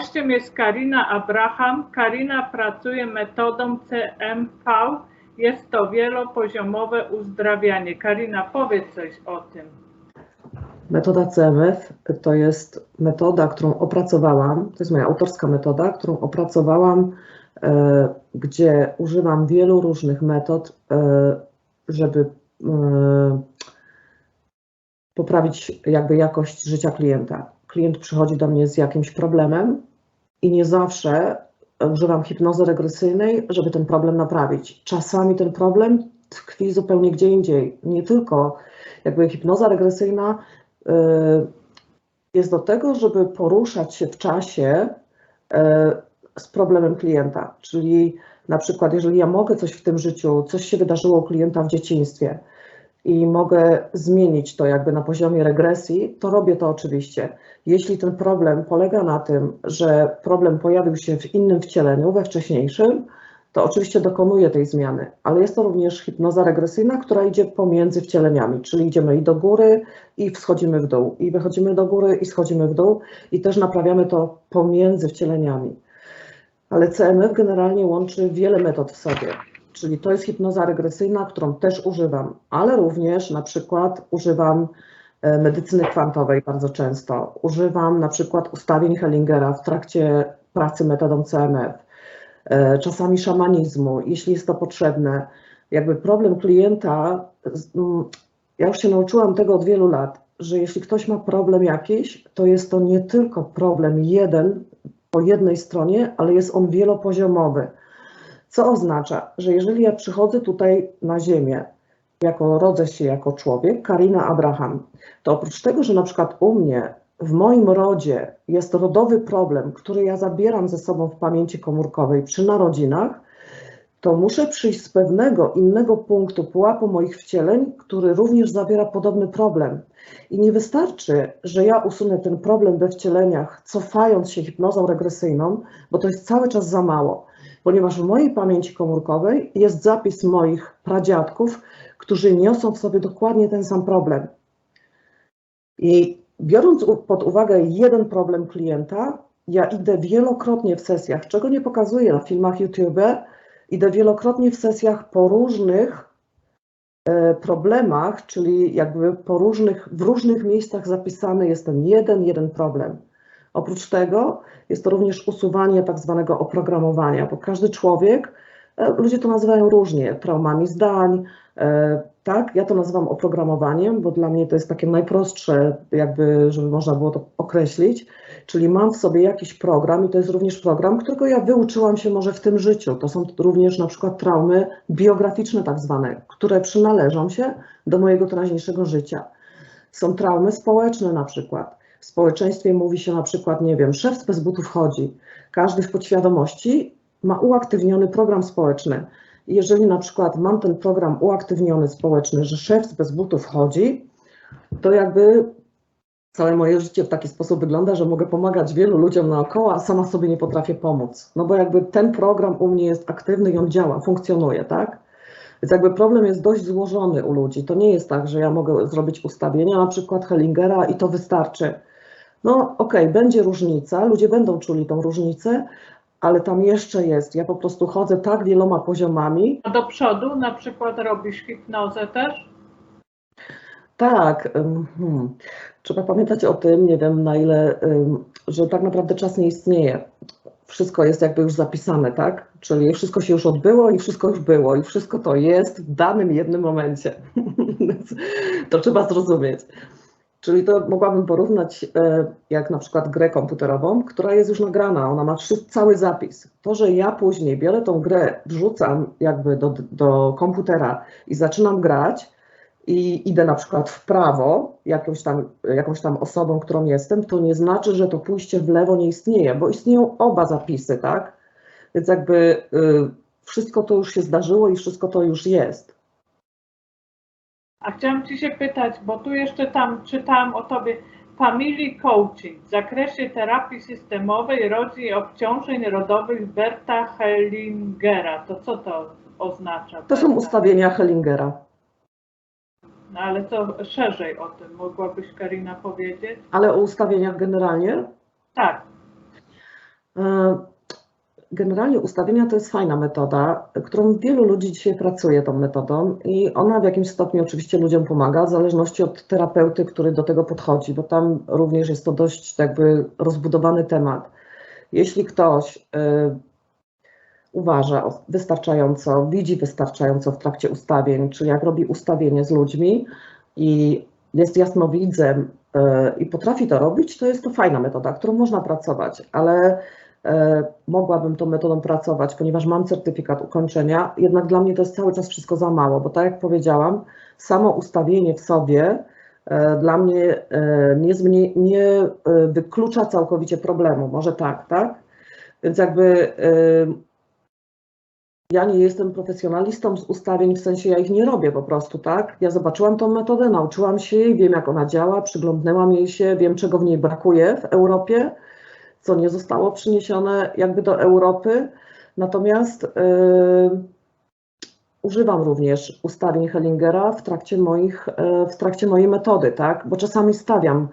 Gościem jest Karina Abraham. Karina pracuje metodą CMV. Jest to wielopoziomowe uzdrawianie. Karina, powiedz coś o tym. Metoda CMF to jest metoda, którą opracowałam, to jest moja autorska metoda, którą opracowałam, e, gdzie używam wielu różnych metod, e, żeby e, poprawić jakby jakość życia klienta. Klient przychodzi do mnie z jakimś problemem i nie zawsze używam hipnozy regresyjnej, żeby ten problem naprawić. Czasami ten problem tkwi zupełnie gdzie indziej. Nie tylko jakby hipnoza regresyjna y, jest do tego, żeby poruszać się w czasie y, z problemem klienta. Czyli na przykład, jeżeli ja mogę coś w tym życiu, coś się wydarzyło u klienta w dzieciństwie, i mogę zmienić to jakby na poziomie regresji, to robię to oczywiście. Jeśli ten problem polega na tym, że problem pojawił się w innym wcieleniu, we wcześniejszym, to oczywiście dokonuję tej zmiany, ale jest to również hipnoza regresyjna, która idzie pomiędzy wcieleniami, czyli idziemy i do góry, i schodzimy w dół, i wychodzimy do góry, i schodzimy w dół, i też naprawiamy to pomiędzy wcieleniami. Ale CMF generalnie łączy wiele metod w sobie. Czyli to jest hipnoza regresyjna, którą też używam, ale również na przykład używam e, medycyny kwantowej bardzo często. Używam na przykład ustawień Hellingera w trakcie pracy metodą CMF, e, czasami szamanizmu, jeśli jest to potrzebne. Jakby problem klienta, ja już się nauczyłam tego od wielu lat, że jeśli ktoś ma problem jakiś, to jest to nie tylko problem jeden po jednej stronie, ale jest on wielopoziomowy. Co oznacza, że jeżeli ja przychodzę tutaj na Ziemię, jako rodzę się jako człowiek, Karina Abraham, to oprócz tego, że na przykład u mnie, w moim rodzie jest rodowy problem, który ja zabieram ze sobą w pamięci komórkowej przy narodzinach, to muszę przyjść z pewnego innego punktu pułapu moich wcieleń, który również zawiera podobny problem. I nie wystarczy, że ja usunę ten problem we wcieleniach, cofając się hipnozą regresyjną, bo to jest cały czas za mało ponieważ w mojej pamięci komórkowej jest zapis moich pradziadków, którzy niosą w sobie dokładnie ten sam problem. I biorąc pod uwagę jeden problem klienta, ja idę wielokrotnie w sesjach, czego nie pokazuję na filmach YouTube, idę wielokrotnie w sesjach po różnych e, problemach, czyli jakby po różnych, w różnych miejscach zapisany jest ten jeden, jeden problem. Oprócz tego jest to również usuwanie tak zwanego oprogramowania, bo każdy człowiek, e, ludzie to nazywają różnie, traumami zdań, e, tak, ja to nazywam oprogramowaniem, bo dla mnie to jest takie najprostsze, jakby, żeby można było to określić, czyli mam w sobie jakiś program i to jest również program, którego ja wyuczyłam się może w tym życiu. To są również na przykład traumy biograficzne tak zwane, które przynależą się do mojego teraźniejszego życia. Są traumy społeczne na przykład. W społeczeństwie mówi się na przykład, nie wiem, szef bez butów chodzi. Każdy w podświadomości ma uaktywniony program społeczny. Jeżeli na przykład mam ten program uaktywniony społeczny, że szef bez butów chodzi, to jakby całe moje życie w taki sposób wygląda, że mogę pomagać wielu ludziom naokoło, a sama sobie nie potrafię pomóc. No bo jakby ten program u mnie jest aktywny i on działa, funkcjonuje, tak? Więc jakby problem jest dość złożony u ludzi. To nie jest tak, że ja mogę zrobić ustawienia, na przykład Hellingera i to wystarczy. No okej, okay, będzie różnica, ludzie będą czuli tą różnicę, ale tam jeszcze jest. Ja po prostu chodzę tak wieloma poziomami. A do przodu na przykład robisz hipnozę też? Tak. Hmm. Trzeba pamiętać o tym, nie wiem na ile, że tak naprawdę czas nie istnieje. Wszystko jest jakby już zapisane, tak? Czyli wszystko się już odbyło i wszystko już było i wszystko to jest w danym jednym momencie. to trzeba zrozumieć. Czyli to mogłabym porównać e, jak na przykład grę komputerową, która jest już nagrana, ona ma cały zapis. To, że ja później biorę tą grę, wrzucam jakby do, do komputera i zaczynam grać i idę na przykład w prawo jakąś tam, jakąś tam osobą, którą jestem, to nie znaczy, że to pójście w lewo nie istnieje, bo istnieją oba zapisy, tak? Więc jakby y, wszystko to już się zdarzyło i wszystko to już jest. A chciałam Ci się pytać, bo tu jeszcze tam czytałam o Tobie, Family Coaching w zakresie terapii systemowej rodzin i obciążeń rodowych Berta Hellingera. To co to oznacza? To są ustawienia Hellingera. No ale co szerzej o tym mogłabyś Karina powiedzieć? Ale o ustawieniach generalnie? Tak. E, Generalnie ustawienia to jest fajna metoda, którą wielu ludzi dzisiaj pracuje tą metodą i ona w jakimś stopniu oczywiście ludziom pomaga, w zależności od terapeuty, który do tego podchodzi, bo tam również jest to dość jakby rozbudowany temat. Jeśli ktoś y, uważa wystarczająco, widzi wystarczająco w trakcie ustawień, czyli jak robi ustawienie z ludźmi i jest jasnowidzem y, i potrafi to robić, to jest to fajna metoda, którą można pracować, ale mogłabym tą metodą pracować, ponieważ mam certyfikat ukończenia, jednak dla mnie to jest cały czas wszystko za mało, bo tak jak powiedziałam, samo ustawienie w sobie e, dla mnie e, nie, nie wyklucza całkowicie problemu, może tak, tak? Więc jakby ja nie jestem profesjonalistą z ustawień, w sensie ja ich nie robię po prostu, tak? Ja zobaczyłam tą metodę, nauczyłam się jej, wiem jak ona działa, przyglądnęłam jej się, wiem czego w niej brakuje w Europie, co nie zostało przyniesione jakby do Europy. Natomiast yy, używam również ustawień Hellingera w trakcie, moich, yy, w trakcie mojej metody, tak? bo czasami stawiam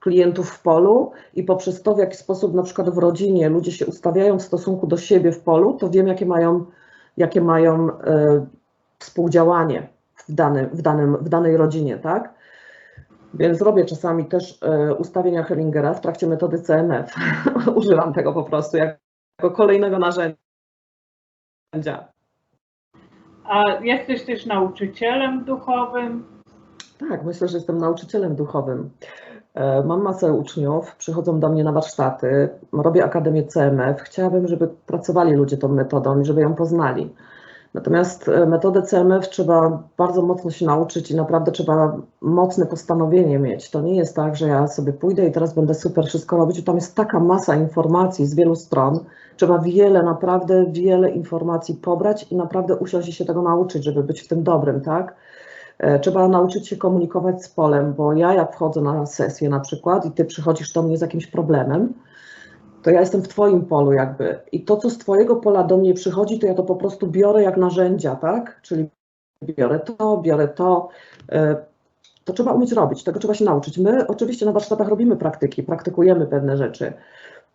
klientów w polu i poprzez to, w jaki sposób na przykład w rodzinie ludzie się ustawiają w stosunku do siebie w polu, to wiem, jakie mają, jakie mają yy, współdziałanie w, danym, w, danym, w danej rodzinie, tak? Więc robię czasami też e, ustawienia Hellingera w trakcie metody CMF. Używam tego po prostu jako kolejnego narzędzia. A jesteś też nauczycielem duchowym? Tak, myślę, że jestem nauczycielem duchowym. E, mam masę uczniów, przychodzą do mnie na warsztaty, robię Akademię CMF. Chciałabym, żeby pracowali ludzie tą metodą i żeby ją poznali. Natomiast e, metodę CMF trzeba bardzo mocno się nauczyć i naprawdę trzeba mocne postanowienie mieć. To nie jest tak, że ja sobie pójdę i teraz będę super wszystko robić. Tam jest taka masa informacji z wielu stron. Trzeba wiele, naprawdę wiele informacji pobrać i naprawdę usiąść i się tego nauczyć, żeby być w tym dobrym, tak? E, trzeba nauczyć się komunikować z polem, bo ja jak wchodzę na sesję na przykład i ty przychodzisz do mnie z jakimś problemem, to ja jestem w Twoim polu jakby i to, co z Twojego pola do mnie przychodzi, to ja to po prostu biorę jak narzędzia, tak? Czyli biorę to, biorę to. E, to trzeba umieć robić, tego trzeba się nauczyć. My oczywiście na warsztatach robimy praktyki, praktykujemy pewne rzeczy,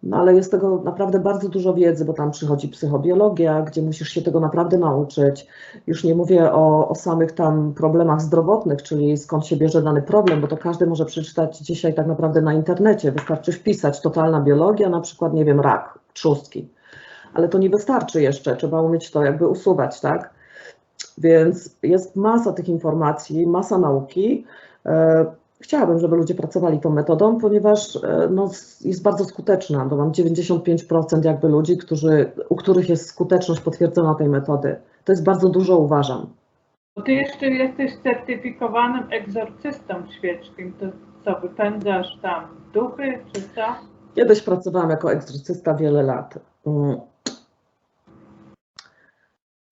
no ale jest tego naprawdę bardzo dużo wiedzy, bo tam przychodzi psychobiologia, gdzie musisz się tego naprawdę nauczyć. Już nie mówię o, o, samych tam problemach zdrowotnych, czyli skąd się bierze dany problem, bo to każdy może przeczytać dzisiaj tak naprawdę na internecie. Wystarczy wpisać totalna biologia, na przykład, nie wiem, rak, trzustki. Ale to nie wystarczy jeszcze, trzeba umieć to jakby usuwać, tak? Więc jest masa tych informacji, masa nauki. Chciałabym, żeby ludzie pracowali tą metodą, ponieważ e, no, jest bardzo skuteczna. Bo mam 95% jakby ludzi, którzy, u których jest skuteczność potwierdzona tej metody. To jest bardzo dużo, uważam. Ty jeszcze jesteś certyfikowanym egzorcystą świeczkim. To co, wypędzasz tam duchy, czy co? Kiedyś pracowałam jako egzorcysta wiele lat.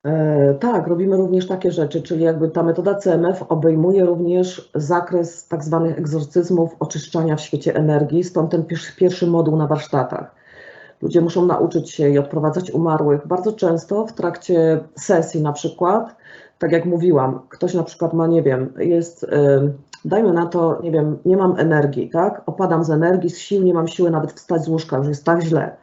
E, tak, robimy również takie rzeczy, czyli jakby ta metoda CMF obejmuje również zakres tak zwanych egzorcyzmów, oczyszczania w świecie energii, stąd ten pierwszy, moduł na warsztatach. Ludzie muszą nauczyć się i odprowadzać umarłych. Bardzo często w trakcie sesji na przykład, tak jak mówiłam, ktoś na przykład ma, nie wiem, jest, dajmy na to, nie wiem, nie mam energii, tak? Opadam z energii, z sił, nie mam siły nawet wstać z łóżka, już jest tak źle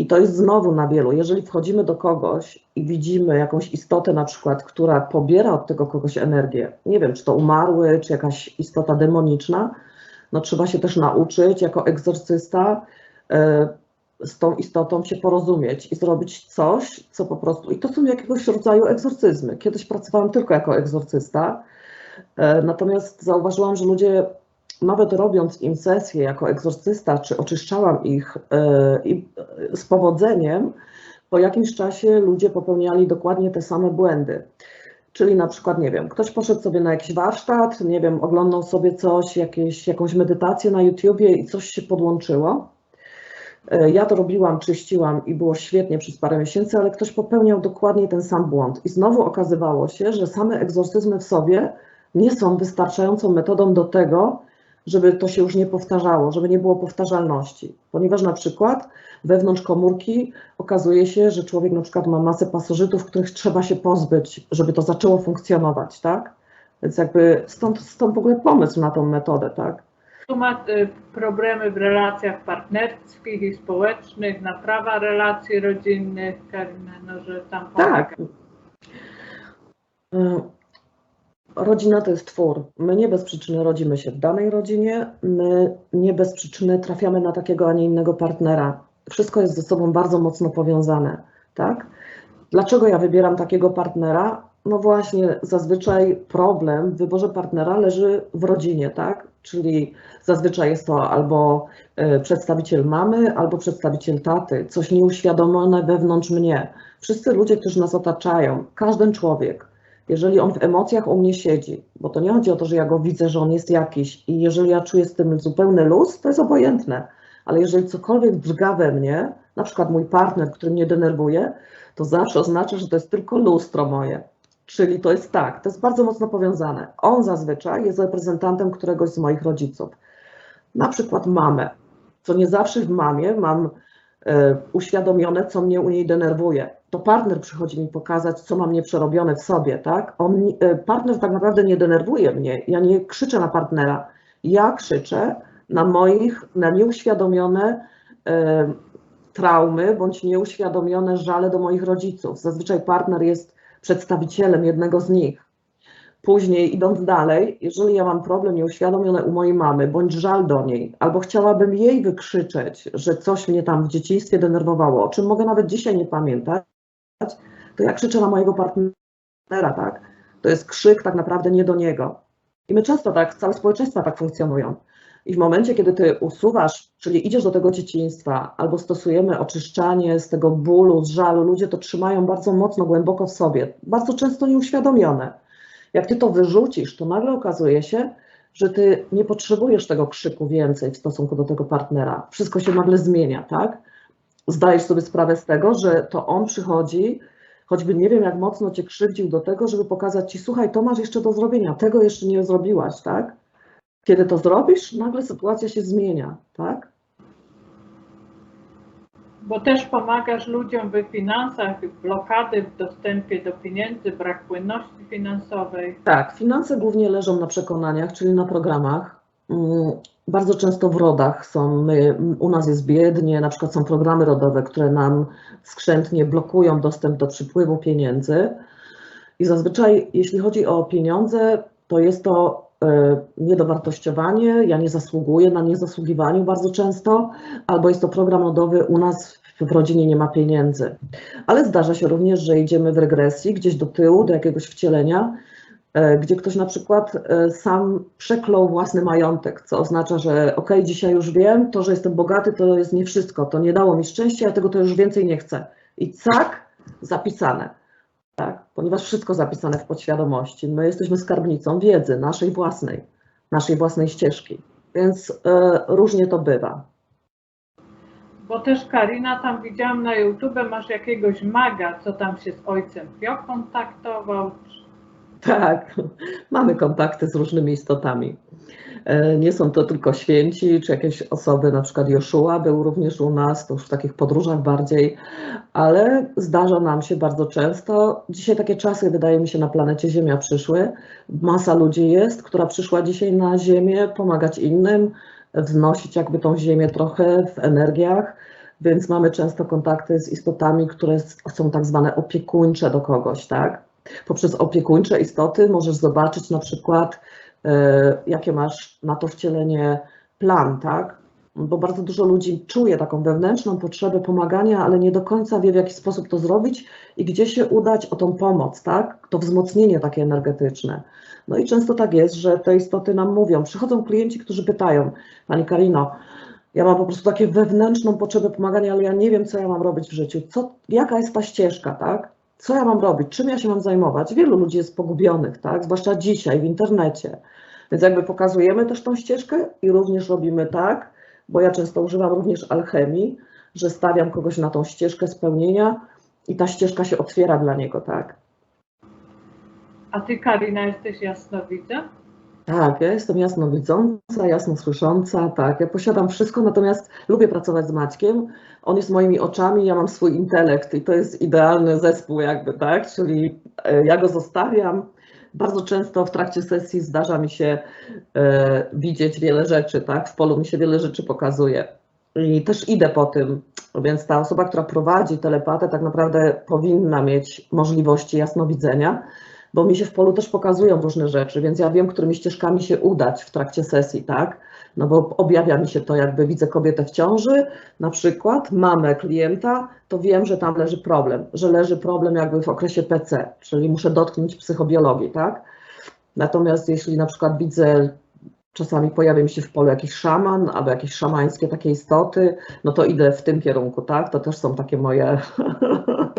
i to jest znowu na wielu. Jeżeli wchodzimy do kogoś i widzimy jakąś istotę, na przykład, która pobiera od tego kogoś energię, nie wiem, czy to umarły, czy jakaś istota demoniczna, no trzeba się też nauczyć jako egzorcysta e, z tą istotą się porozumieć i zrobić coś, co po prostu. I to są jakiegoś rodzaju egzorcyzmy. Kiedyś pracowałam tylko jako egzorcysta, natomiast zauważyłam, że ludzie nawet robiąc im sesję jako egzorcysta, czy oczyszczałam ich e, i z powodzeniem, po jakimś czasie ludzie popełniali dokładnie te same błędy. Czyli na przykład, nie wiem, ktoś poszedł sobie na jakiś warsztat, nie wiem, oglądał sobie coś, jakieś, jakąś medytację na YouTubie i coś się podłączyło. E, ja to robiłam, czyściłam i było świetnie przez parę miesięcy, ale ktoś popełniał dokładnie ten sam błąd. I znowu okazywało się, że same egzorcyzmy w sobie nie są wystarczającą metodą do tego, żeby to się już nie powtarzało, żeby nie było powtarzalności. Ponieważ na przykład wewnątrz komórki okazuje się, że człowiek na przykład ma masę pasożytów, których trzeba się pozbyć, żeby to zaczęło funkcjonować, tak? Więc jakby stąd, stąd w ogóle pomysł na tą metodę, tak? tu ma y, problemy w relacjach partnerskich i społecznych, naprawa relacji rodzinnych, Karina, no, że tam pomaga. Tak. Rodzina to jest twór. My nie bez przyczyny rodzimy się w danej rodzinie, my nie bez przyczyny trafiamy na takiego, a nie innego partnera. Wszystko jest ze sobą bardzo mocno powiązane, tak? Dlaczego ja wybieram takiego partnera? No właśnie, zazwyczaj problem w wyborze partnera leży w rodzinie, tak? Czyli zazwyczaj jest to albo e, przedstawiciel mamy, albo przedstawiciel taty, coś nieuświadomione wewnątrz mnie. Wszyscy ludzie, którzy nas otaczają, każdy człowiek, jeżeli on w emocjach u mnie siedzi, bo to nie chodzi o to, że ja go widzę, że on jest jakiś i jeżeli ja czuję z tym zupełny luz, to jest obojętne, ale jeżeli cokolwiek drga we mnie, na przykład mój partner, który mnie denerwuje, to zawsze oznacza, że to jest tylko lustro moje. Czyli to jest tak, to jest bardzo mocno powiązane. On zazwyczaj jest reprezentantem któregoś z moich rodziców. Na przykład mamę, co nie zawsze w mamie mam uświadomione, co mnie u niej denerwuje. To partner przychodzi mi pokazać, co mam nieprzerobione w sobie, tak? On, e, partner tak naprawdę nie denerwuje mnie. Ja nie krzyczę na partnera. Ja krzyczę na moich, na nieuświadomione e, traumy bądź nieuświadomione żale do moich rodziców. Zazwyczaj partner jest przedstawicielem jednego z nich. Później, idąc dalej, jeżeli ja mam problem nieuświadomiony u mojej mamy, bądź żal do niej, albo chciałabym jej wykrzyczeć, że coś mnie tam w dzieciństwie denerwowało, o czym mogę nawet dzisiaj nie pamiętać, to ja krzyczę na mojego partnera, tak? To jest krzyk tak naprawdę nie do niego. I my często tak, całe społeczeństwa tak funkcjonują. I w momencie, kiedy ty usuwasz, czyli idziesz do tego dzieciństwa, albo stosujemy oczyszczanie z tego bólu, z żalu, ludzie to trzymają bardzo mocno, głęboko w sobie, bardzo często nieuświadomione. Jak ty to wyrzucisz, to nagle okazuje się, że ty nie potrzebujesz tego krzyku więcej w stosunku do tego partnera. Wszystko się nagle zmienia, tak? Zdajesz sobie sprawę z tego, że to on przychodzi, choćby nie wiem, jak mocno cię krzywdził do tego, żeby pokazać ci, słuchaj, to masz jeszcze do zrobienia, tego jeszcze nie zrobiłaś, tak? Kiedy to zrobisz, nagle sytuacja się zmienia, tak? Bo też pomagasz ludziom w finansach, blokady w dostępie do pieniędzy, brak płynności finansowej. Tak, finanse głównie leżą na przekonaniach, czyli na programach. Mm, Bardzo często w rodach są, my, u nas jest biednie, na przykład są programy rodowe, które nam skrzętnie blokują dostęp do przypływu pieniędzy. I zazwyczaj, jeśli chodzi o pieniądze, to jest to niedowartościowanie, ja nie zasługuję na niezasługiwaniu bardzo często, albo jest to program rodowy, u nas w rodzinie nie ma pieniędzy. Ale zdarza się również, że idziemy w regresji gdzieś do tyłu, do jakiegoś wcielenia, e, gdzie ktoś na przykład e, sam przeklął własny majątek, co oznacza, że ok, dzisiaj już wiem, to, że jestem bogaty, to jest nie wszystko, to nie dało mi szczęścia, ja tego to już więcej nie chcę. I tak zapisane tak? ponieważ wszystko zapisane w podświadomości. My jesteśmy skarbnicą wiedzy naszej własnej, naszej własnej ścieżki, więc e, różnie to bywa. Bo też Karina, tam widziałam na YouTube, masz jakiegoś maga, co tam się z ojcem Pio kontaktował. Tak, mamy kontakty z różnymi istotami. E, Nie są to tylko święci, czy jakieś osoby, na przykład Joszua był również u nas, to już w takich podróżach bardziej, ale zdarza nam się bardzo często. Dzisiaj takie czasy, wydaje mi się, na planecie Ziemia przyszły. Masa ludzi jest, która przyszła dzisiaj na Ziemię pomagać innym, wznosić jakby tą Ziemię trochę w energiach, więc mamy często kontakty z istotami, które są tak zwane opiekuńcze do kogoś, tak? Poprzez opiekuńcze istoty możesz zobaczyć na przykład, e, jakie masz na to wcielenie plan, tak? Bo bardzo dużo ludzi czuje taką wewnętrzną potrzebę pomagania, ale nie do końca wie, w jaki sposób to zrobić i gdzie się udać o tą pomoc, tak? To wzmocnienie takie energetyczne. No i często tak jest, że te istoty nam mówią, przychodzą klienci, którzy pytają, Pani Karino, ja mam po prostu takie wewnętrzną potrzebę pomagania, ale ja nie wiem, co ja mam robić w życiu. Co, jaka jest ta ścieżka, tak? Co ja mam robić? Czym ja się mam zajmować? Wielu ludzi jest pogubionych, tak? Zwłaszcza dzisiaj w internecie. Więc jakby pokazujemy też tą ścieżkę i również robimy tak, bo ja często używam również alchemii, że stawiam kogoś na tą ścieżkę spełnienia i ta ścieżka się otwiera dla niego, tak? A ty, Karina, jesteś jasnowidza? Tak, ja jestem jasnowidząca, jasno słysząca, tak, ja posiadam wszystko, natomiast lubię pracować z Maćkiem. On jest moimi oczami, ja mam swój intelekt i to jest idealny zespół jakby, tak, czyli e, ja go zostawiam, bardzo często w trakcie sesji zdarza mi się e, widzieć wiele rzeczy, tak? W polu mi się wiele rzeczy pokazuje. I też idę po tym, więc ta osoba, która prowadzi telepatę, tak naprawdę powinna mieć możliwości jasnowidzenia, bo mi się w polu też pokazują różne rzeczy, więc ja wiem, którymi ścieżkami się udać w trakcie sesji, tak? No bo objawia mi się to, jakby widzę kobietę w ciąży, na przykład mamę klienta, to wiem, że tam leży problem, że leży problem jakby w okresie PC, czyli muszę dotknąć psychobiologii, tak? Natomiast jeśli na przykład widzę, czasami pojawia mi się w polu jakiś szaman albo jakieś szamańskie takie istoty, no to idę w tym kierunku, tak? To też są takie moje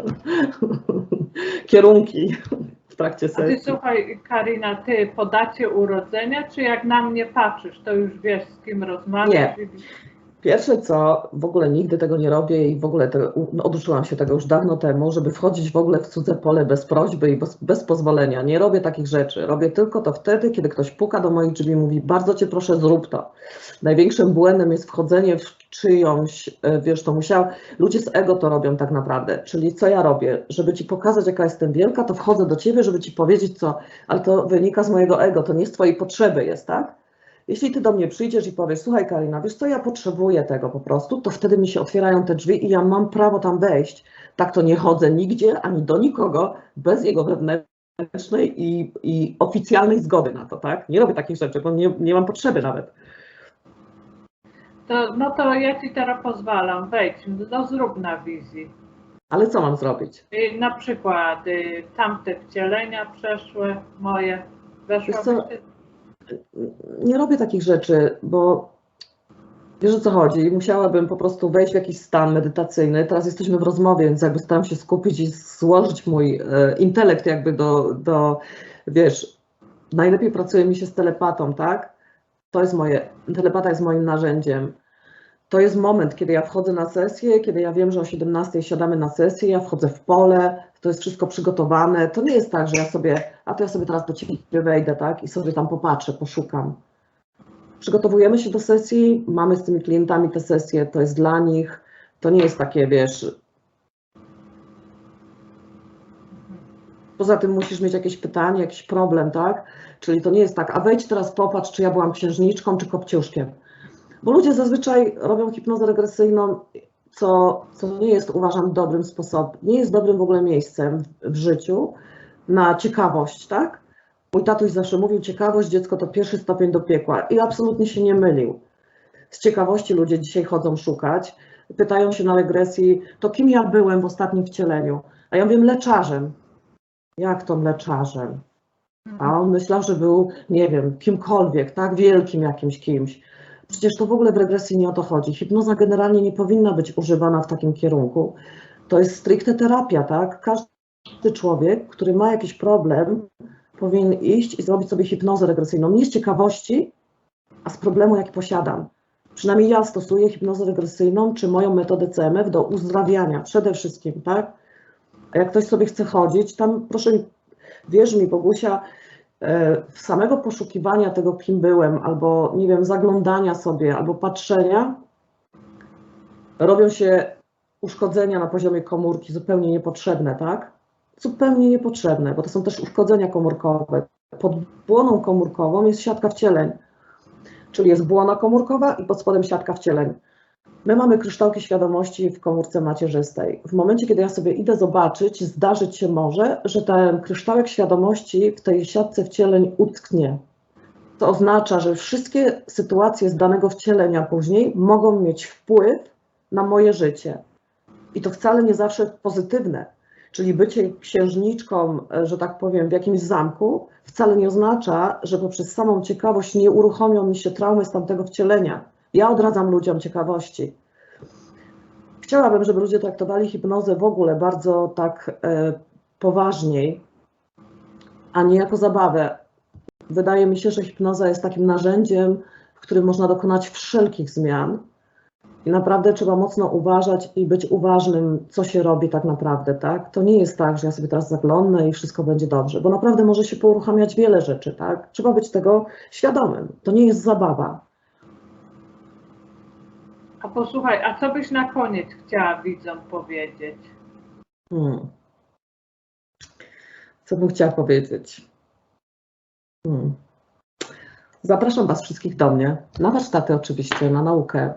kierunki trakcie A ty sesji. słuchaj, Karina, ty po dacie urodzenia, czy jak na mnie patrzysz, to już wiesz, z kim rozmawiasz? Pierwsze co, w ogóle nigdy tego nie robię i w ogóle te, u- oduczyłam się tego już dawno temu, żeby wchodzić w ogóle w cudze pole bez prośby i bez, bez pozwolenia. Nie robię takich rzeczy. Robię tylko to wtedy, kiedy ktoś puka do moich drzwi i mówi, bardzo cię proszę, zrób to. Największym błędem jest wchodzenie w czyjąś, e, wiesz, to musiał, ludzie z ego to robią tak naprawdę. Czyli co ja robię? Żeby ci pokazać, jaka jestem wielka, to wchodzę do ciebie, żeby ci powiedzieć co, ale to wynika z mojego ego, to nie z twojej potrzeby jest, tak? Jeśli ty do mnie przyjdziesz i powiesz, słuchaj Karina, wiesz co, ja potrzebuję tego po prostu, to wtedy mi się otwierają te drzwi i ja mam prawo tam wejść. Tak to nie chodzę nigdzie, ani do nikogo, bez jego wewnętrznej i, i oficjalnej zgody na to, tak? Nie robię takich rzeczy, bo nie, nie mam potrzeby nawet. To, no to ja ci teraz pozwalam, wejdź, no zrób na wizji. Ale co mam zrobić? Y, Na przykład y, tamte wcielenia przeszłe moje, Wiesz weszła co, Nie robię takich rzeczy, bo wiesz o co chodzi. Musiałabym po prostu wejść w jakiś stan medytacyjny. Teraz jesteśmy w rozmowie, więc jakby staram się skupić i złożyć mój e, intelekt jakby do, do, wiesz, najlepiej pracuje mi się z telepatą, tak? To jest moje, telepata jest moim narzędziem. To jest moment, kiedy ja wchodzę na sesję, kiedy ja wiem, że o 17 siadamy na sesję, ja wchodzę w pole, to jest wszystko przygotowane. To nie jest tak, że ja sobie, a to ja sobie teraz do ciebie wejdę, tak? I sobie tam popatrzę, poszukam. Przygotowujemy się do sesji, mamy z tymi klientami te sesje, to jest dla nich. To nie jest takie, wiesz. Poza tym musisz mieć jakieś pytanie, jakiś problem, tak? Czyli to nie jest tak, a wejdź teraz popatrz, czy ja byłam księżniczką, czy kopciuszkiem. Bo ludzie zazwyczaj robią hipnozę regresyjną, co, co nie jest, uważam, dobrym sposobem, nie jest dobrym w ogóle miejscem w, życiu na ciekawość, tak? Mój tatuś zawsze mówił, ciekawość dziecko to pierwszy stopień do piekła i absolutnie się nie mylił. Z ciekawości ludzie dzisiaj chodzą szukać, pytają się na regresji, to kim ja byłem w ostatnim wcieleniu? A ja wiem, leczarzem. Jak to mleczarzem? A on myślał, że był, nie wiem, kimkolwiek, tak, wielkim jakimś kimś. Przecież to w ogóle w regresji nie o to chodzi. Hipnoza generalnie nie powinna być używana w takim kierunku. To jest stricte terapia, tak? Każdy człowiek, który ma jakiś problem, powinien iść i zrobić sobie hipnozę regresyjną. Nie z ciekawości, a z problemu, jaki posiadam. Przynajmniej ja stosuję hipnozę regresyjną, czy moją metodę CMF do uzdrawiania przede wszystkim, tak? A jak ktoś sobie chce chodzić, tam proszę, wierz mi, Bogusia, samego poszukiwania tego, kim byłem, albo nie wiem, zaglądania sobie, albo patrzenia, robią się uszkodzenia na poziomie komórki zupełnie niepotrzebne, tak? Zupełnie niepotrzebne, bo to są też uszkodzenia komórkowe. Pod błoną komórkową jest siatka wcieleń, czyli jest błona komórkowa i pod spodem siatka wcieleń. My mamy kryształki świadomości w komórce macierzystej. W momencie, kiedy ja sobie idę zobaczyć, zdarzyć się może, że ten kryształek świadomości w tej siatce wcieleń utknie. To oznacza, że wszystkie sytuacje z danego wcielenia później mogą mieć wpływ na moje życie. I to wcale nie zawsze pozytywne. Czyli bycie księżniczką, że tak powiem, w jakimś zamku, wcale nie oznacza, że poprzez samą ciekawość nie uruchomią mi się traumy z tamtego wcielenia. Ja odradzam ludziom ciekawości. Chciałabym, żeby ludzie traktowali hipnozę w ogóle bardzo tak e, poważniej, a nie jako zabawę. Wydaje mi się, że hipnoza jest takim narzędziem, w którym można dokonać wszelkich zmian. I naprawdę trzeba mocno uważać i być uważnym, co się robi tak naprawdę, tak? To nie jest tak, że ja sobie teraz zaglądnę i wszystko będzie dobrze, bo naprawdę może się pouruchamiać wiele rzeczy, tak? Trzeba być tego świadomym. To nie jest zabawa. Posłuchaj, a co byś na koniec chciała widzom powiedzieć? Hmm. Co bym chciała powiedzieć? Hmm. Zapraszam Was wszystkich do mnie, na warsztaty oczywiście, na naukę.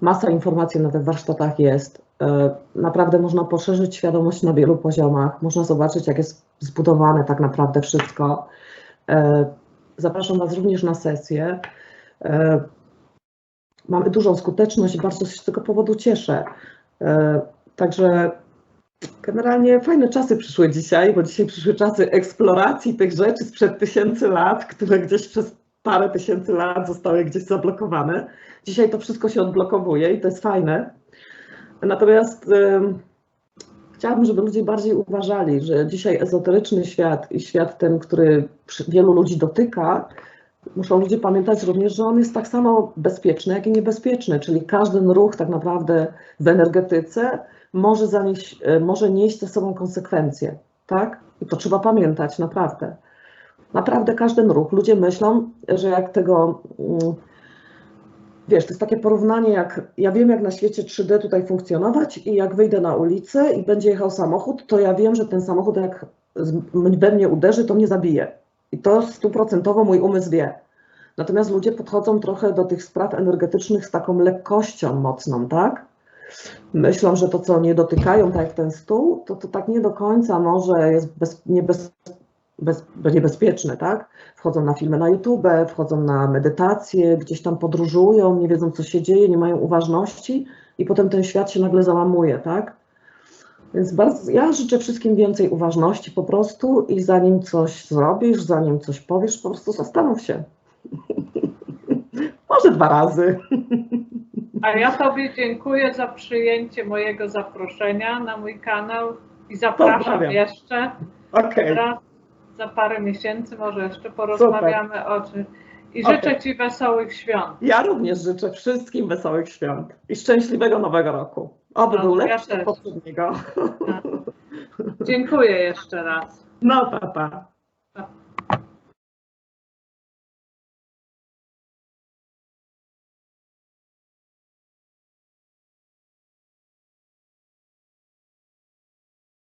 Masa informacji na tych warsztatach jest. E, Naprawdę można poszerzyć świadomość na wielu poziomach. Można zobaczyć, jak jest zbudowane tak naprawdę wszystko. E, Zapraszam Was również na sesję. E, Mamy dużą skuteczność i bardzo się z tego powodu cieszę. E, Także generalnie fajne czasy przyszły dzisiaj, bo dzisiaj przyszły czasy eksploracji tych rzeczy sprzed tysięcy lat, które gdzieś przez parę tysięcy lat zostały gdzieś zablokowane. Dzisiaj to wszystko się odblokowuje i to jest fajne. Natomiast ym, chciałabym, żeby ludzie bardziej uważali, że dzisiaj ezoteryczny świat i świat ten, który wielu ludzi dotyka, muszą ludzie pamiętać również, że on jest tak samo bezpieczny, jak i niebezpieczny, czyli każdy ruch tak naprawdę w energetyce może, zanieść, e, może nieść ze sobą konsekwencje, tak? I to trzeba pamiętać, naprawdę. Naprawdę każdy ruch. Ludzie myślą, że jak tego, mm, wiesz, to jest takie porównanie, jak ja wiem, jak na świecie 3D tutaj funkcjonować i jak wyjdę na ulicę i będzie jechał samochód, to ja wiem, że ten samochód jak we mnie uderzy, to mnie zabije. I to stuprocentowo mój umysł wie. Natomiast ludzie podchodzą trochę do tych spraw energetycznych z taką lekkością mocną, tak? Myślą, że to, co nie dotykają, tak jak ten stół, to, to tak nie do końca może jest bez, niebez, bez, niebezpieczne, tak? Wchodzą na filmy na YouTube, wchodzą na medytacje, gdzieś tam podróżują, nie wiedzą, co się dzieje, nie mają uważności i potem ten świat się nagle załamuje, tak? Więc bardzo, ja życzę wszystkim więcej uważności po prostu i zanim coś zrobisz, zanim coś powiesz, po prostu zastanów się. Może dwa razy. A ja Tobie dziękuję za przyjęcie mojego zaproszenia na mój kanał i zapraszam jeszcze Okej. raz za parę miesięcy, może jeszcze porozmawiamy o czym. I życzę Okej. Ci wesołych świąt. Ja również życzę wszystkim wesołych świąt i szczęśliwego nowego roku. Oby No, był lepszy od poprzedniego. Dziękuję jeszcze raz. No, papa. Pa.